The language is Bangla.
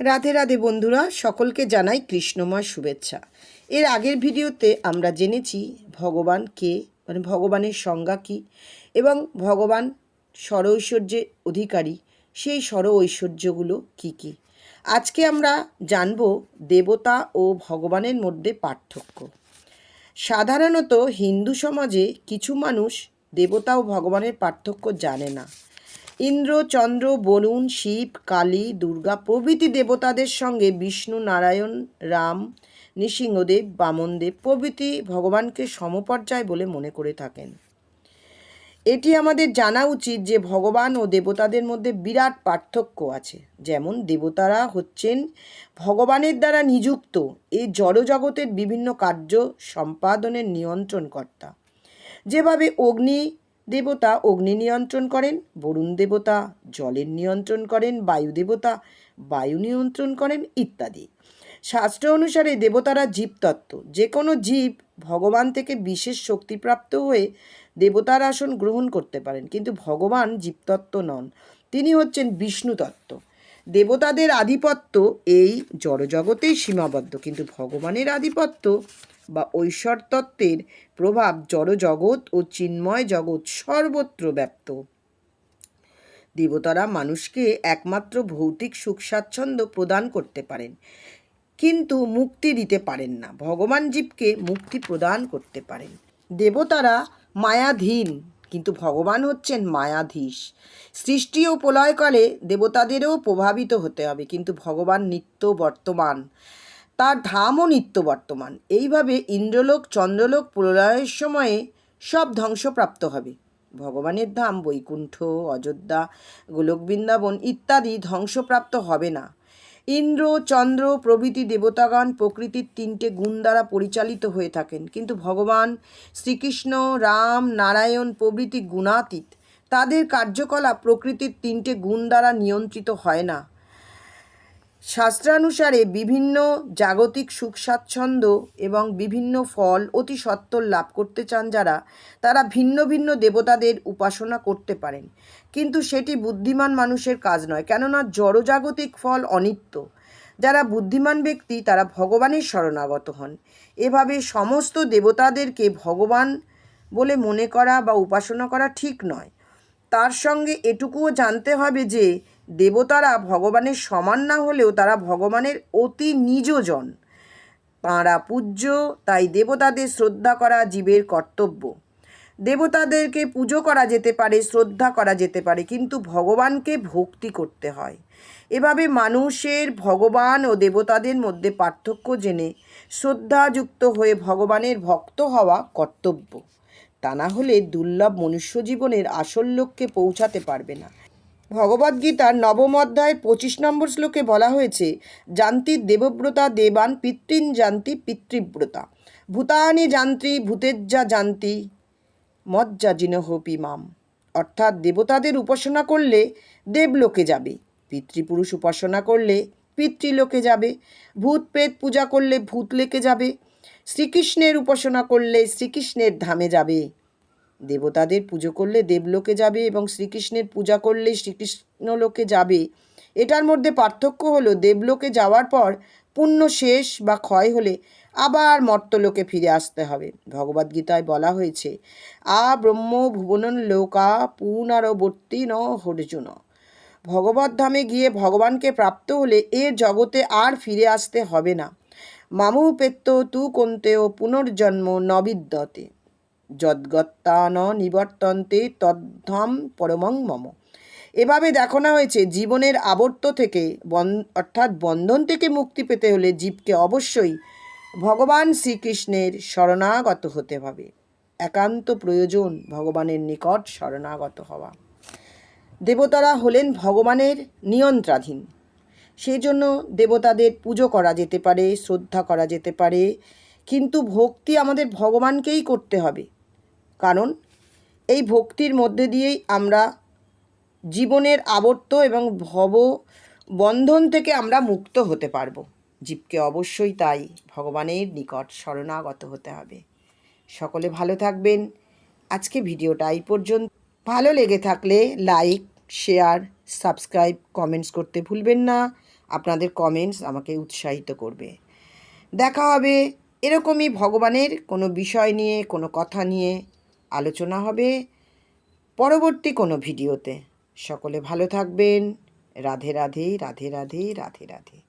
রাধে রাধে বন্ধুরা, সকলকে জানাই কৃষ্ণময় শুভেচ্ছা। এর আগের ভিডিওতে আমরা জেনেছি ভগবান কে মানে ভগবানের সংজ্ঞা কী এবং ভগবান স্বর ঐশ্বর্যের অধিকারী, সেই স্বর ঐশ্বর্যগুলো কী কী। আজকে আমরা জানব দেবতা ও ভগবানের মধ্যে পার্থক্য। সাধারণত হিন্দু সমাজে কিছু মানুষ দেবতা ও ভগবানের পার্থক্য জানে না। ইন্দ্র, চন্দ্র, বরুণ, শিব, কালী, দুর্গা প্রভৃতি দেবতাদের সঙ্গে বিষ্ণু, নারায়ণ, রাম, নৃসিংহদেব, বামনদেব প্রভৃতি ভগবানকে সমপর্যায় বলে মনে করে থাকেন। এটি আমাদের জানা উচিত যে ভগবান ও দেবতাদের মধ্যে বিরাট পার্থক্য আছে। যেমন দেবতারা হচ্ছেন ভগবানের দ্বারা নিযুক্ত এই জড়জগতের বিভিন্ন কার্য সম্পাদনের নিয়ন্ত্রণকর্তা। যেভাবে অগ্নি দেবতা অগ্নি নিয়ন্ত্রণ করেন, বরুণ দেবতা জলের নিয়ন্ত্রণ করেন, বায়ু দেবতা বায়ু নিয়ন্ত্রণ করেন ইত্যাদি। শাস্ত্র অনুসারে দেবতারা জীবতত্ত্ব। যে কোনো জীব ভগবান থেকে বিশেষ শক্তিপ্রাপ্ত হয়ে দেবতার আসন গ্রহণ করতে পারেন, কিন্তু ভগবান জীবতত্ত্ব নন। তিনি হচ্ছেন বিষ্ণুতত্ত্ব। দেবতাদের আধিপত্য এই জড়জগতেই সীমাবদ্ধ, কিন্তু ভগবানের আধিপত্য বা ঐশ্বর তত্ত্বের প্রভাব জড়জগৎ ও চিন্ময় জগৎ সর্বত্র ব্যাপ্ত। দেবতারা মানুষকে একমাত্র ভৌতিক সুখ স্বাচ্ছন্দ্য প্রদান করতে পারেন, কিন্তু মুক্তি দিতে পারেন না। ভগবান জীবকে মুক্তি প্রদান করতে পারেন। দেবতারা মায়াধীন, কিন্তু ভগবান হচ্ছেন মায়াধীশ। সৃষ্টি ও প্রলয়কালে দেবতাদেরও প্রভাবিত হতে হবে, কিন্তু ভগবান নিত্য বর্তমান। তার ধামও নিত্য বর্তমান। এইভাবে ইন্দ্রলোক, চন্দ্রলোক প্রলয়ের সময়ে সব ধ্বংসপ্রাপ্ত হবে। ভগবানের ধাম, বৈকুণ্ঠ, অযোধ্যা, গোলক বৃন্দাবন ইত্যাদি ধ্বংসপ্রাপ্ত হবে না। ইন্দ্র, চন্দ্র প্রভৃতি দেবতাগণ প্রকৃতির তিনটে গুণ দ্বারা পরিচালিত হয়ে থাকেন। কিন্তু ভগবান শ্রীকৃষ্ণ, রাম, নারায়ণ প্রভৃতি গুণাতীত, তাদের কার্যকলাপ প্রকৃতির তিনটে গুণ দ্বারা নিয়ন্ত্রিত হয় না। শাস্ত্রানুসারে বিভিন্ন জাগতিক সুখ স্বাচ্ছন্দ্য এবং বিভিন্ন ফল অতি সত্বর লাভ করতে চান যারা, তারা ভিন্ন ভিন্ন দেবতাদের উপাসনা করতে পারেন। কিন্তু সেটি বুদ্ধিমান মানুষের কাজ নয়, কেননা জড়জাগতিক ফল অনিত্য। যারা বুদ্ধিমান ব্যক্তি, তারা ভগবানের শরণাগত হন। এভাবে সমস্ত দেবতাদেরকে ভগবান বলে মনে করা বা উপাসনা করা ঠিক নয়। তার সঙ্গে এটুকুও জানতে হবে যে দেবতারা ভগবানের সমান না হলেও তারা ভগবানের অতি নিজজন। তাঁরা পূজ্য, তাই দেবতাদের শ্রদ্ধা করা জীবের কর্তব্য। দেবতাদেরকে পুজো করা যেতে পারে, শ্রদ্ধা করা যেতে পারে, কিন্তু ভগবানকে ভক্তি করতে হয়। এভাবে মানুষের ভগবান ও দেবতাদের মধ্যে পার্থক্য জেনে শ্রদ্ধাযুক্ত হয়ে ভগবানের ভক্ত হওয়া কর্তব্য। তা না হলে দুর্লভ মনুষ্য জীবনের আসল লক্ষ্যে পৌঁছাতে পারবে না। ভগবদ্গীতার নবম অধ্যায়ের পঁচিশ নম্বর শ্লোকে বলা হয়েছে, জান্তি দেবব্রতা, দেবান পিতৃন জান্তি পিতৃব্রতা। ভূতানি যান্ত্রী ভূতেজ্জা জান্তি, মজ্জা জিনহপি মাম। অর্থাৎ দেবতাদের উপাসনা করলে দেবলোকে যাবে, পিতৃপুরুষ উপাসনা করলে পিতৃলোকে যাবে ভূত প্রেত পূজা করলে ভূত লেকে যাবে, শ্রীকৃষ্ণের উপাসনা করলে শ্রীকৃষ্ণের ধামে যাবে। দেবতাদের পুজো করলে দেবলোকে যাবে এবং শ্রীকৃষ্ণের পূজা করলে শ্রীকৃষ্ণ লোকে যাবে। এটার মধ্যে পার্থক্য হলো দেবলোকে যাওয়ার পর পুণ্য শেষ বা ক্ষয় হলে আবার মর্তলোকে ফিরে আসতে হবে। ভগবদ্গীতায় বলা হয়েছে, আ ব্রহ্ম ভুবনন লোকা পুনরবর্তী ন হর্জুন ভগবত ধামে গিয়ে ভগবানকে প্রাপ্ত হলে এর জগতে আর ফিরে আসতে হবে না। মামু পেত্ত তু কন্তেও পুনর্জন্ম নবিদ্যতে। যদ্গত্তা ন নিবর্তন্তে তদ্ধাম পরমং মম। এভাবে দেখানো হয়েছে, জীবনের আবর্ত থেকে বন অর্থাৎ বন্ধন থেকে মুক্তি পেতে হলে জীবকে অবশ্যই ভগবান শ্রীকৃষ্ণের শরণাগত হতে হবে। একান্ত প্রয়োজন ভগবানের নিকট শরণাগত হওয়া। দেবতারা হলেন ভগবানের নিয়ন্ত্রাধীন। সেই জন্য দেবতাদের পুজো করা যেতে পারে, শ্রদ্ধা করা যেতে পারে, কিন্তু ভক্তি আমাদের ভগবানকেই করতে হবে। কারণ এই ভক্তির মধ্যে দিয়েই আমরা জীবনের আবর্ত এবং ভব বন্ধন থেকে আমরা মুক্ত হতে পারব। জীবকে অবশ্যই তাই ভগবানের নিকট শরণাগত হতে হবে। সকলে ভালো থাকবেন। আজকে ভিডিওটা এই পর্যন্ত। ভালো লেগে থাকলে লাইক, শেয়ার, সাবস্ক্রাইব, কমেন্টস করতে ভুলবেন না। আপনাদের কমেন্টস আমাকে উৎসাহিত করবে। দেখা হবে এরকমই ভগবানের কোনো বিষয় নিয়ে, কোনো কথা নিয়ে। আলোচনা হবে পরবর্তী কোনো ভিডিওতে। সকলে ভালো থাকবেন। রাধে রাধে রাধে রাধে রাধে রাধে।